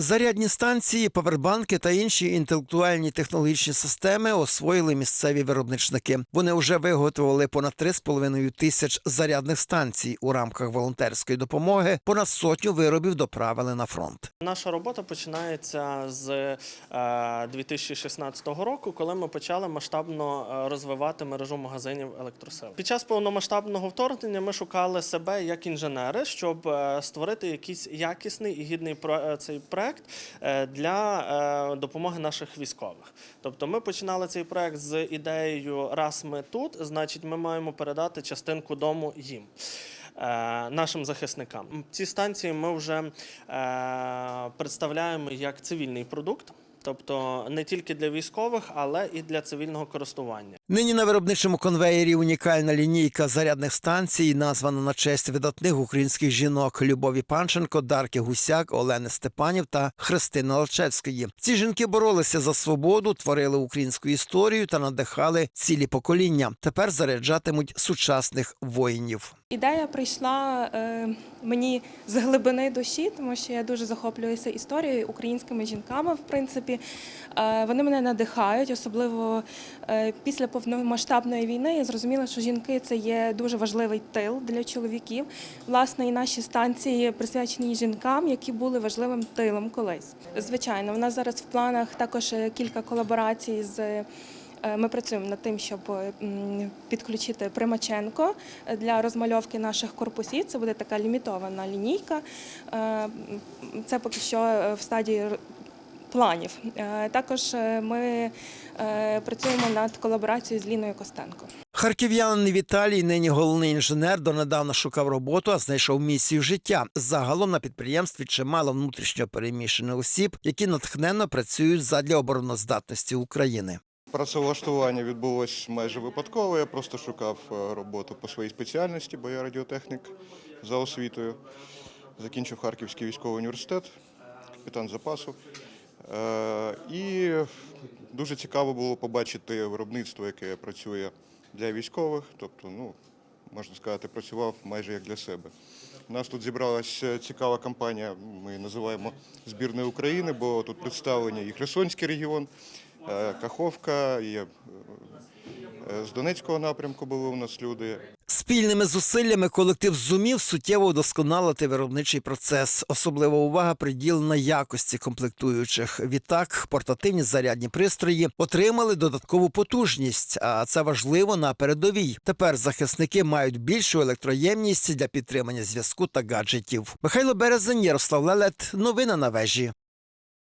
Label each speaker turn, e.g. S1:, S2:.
S1: Зарядні станції, павербанки та інші інтелектуальні технологічні системи освоїли місцеві виробничники. Вони вже виготовили понад 3,5 тисяч зарядних станцій у рамках волонтерської допомоги. Понад сотню виробів доправили на фронт.
S2: Наша робота починається з е, 2016 року, коли ми почали масштабно е, розвивати мережу магазинів електросил. Під час повномасштабного вторгнення ми шукали себе як інженери, щоб е, створити якийсь якісний і гідний е, цей проект е, для е, допомоги наших військових. Тобто, ми починали цей проект з ідеєю раз ми тут, значить, ми маємо передати частинку дому їм. е, Нашим захисникам ці станції ми вже представляємо як цивільний продукт, тобто не тільки для військових, але і для цивільного користування.
S1: Нині на виробничому конвеєрі унікальна лінійка зарядних станцій, названа на честь видатних українських жінок Любові Панченко, Дарки Гусяк, Олени Степанів та Христини Лачевської. Ці жінки боролися за свободу, творили українську історію та надихали цілі покоління. Тепер заряджатимуть сучасних воїнів.
S3: Ідея прийшла е, мені з глибини душі, тому що я дуже захоплююся історією українськими жінками. В принципі, е, вони мене надихають, особливо е, після повномасштабної війни. Я зрозуміла, що жінки це є дуже важливий тил для чоловіків. Власне, і наші станції присвячені жінкам, які були важливим тилом колись. Звичайно, в нас зараз в планах також кілька колаборацій з. Е, Ми працюємо над тим, щоб підключити Примаченко для розмальовки наших корпусів. Це буде така лімітована лінійка. Е, Це поки що е, в стадії планів. Е, Також е, ми е, працюємо над колаборацією з Ліною Костенко.
S1: Харків'янин Віталій, нині головний інженер, донедавна шукав роботу, а знайшов місію життя. Загалом на підприємстві чимало внутрішньо переміщених осіб, які натхненно працюють задля обороноздатності України.
S4: Працевлаштування відбулось майже випадково. Я просто шукав е, роботу по своїй спеціальності, бо я радіотехнік за освітою. Закінчив Харківський військовий університет, капітан запасу. Е, І дуже цікаво було побачити виробництво, яке працює для військових. Тобто, ну, можна сказати, працював майже як для себе. У нас тут зібралася цікава компанія, ми називаємо збірною України, бо тут представлені і Херсонський регіон, е, Каховка, і е, е, з Донецького напрямку були у нас люди.
S1: Спільними зусиллями колектив зумів суттєво вдосконалити виробничий процес. Особлива увага приділена якості комплектуючих. Відтак, портативні зарядні пристрої отримали додаткову потужність, а це важливо на передовій. Тепер захисники мають більшу електроємність для підтримання зв'язку та гаджетів. Михайло Березень, Ярослав Лелет. Новини на вежі.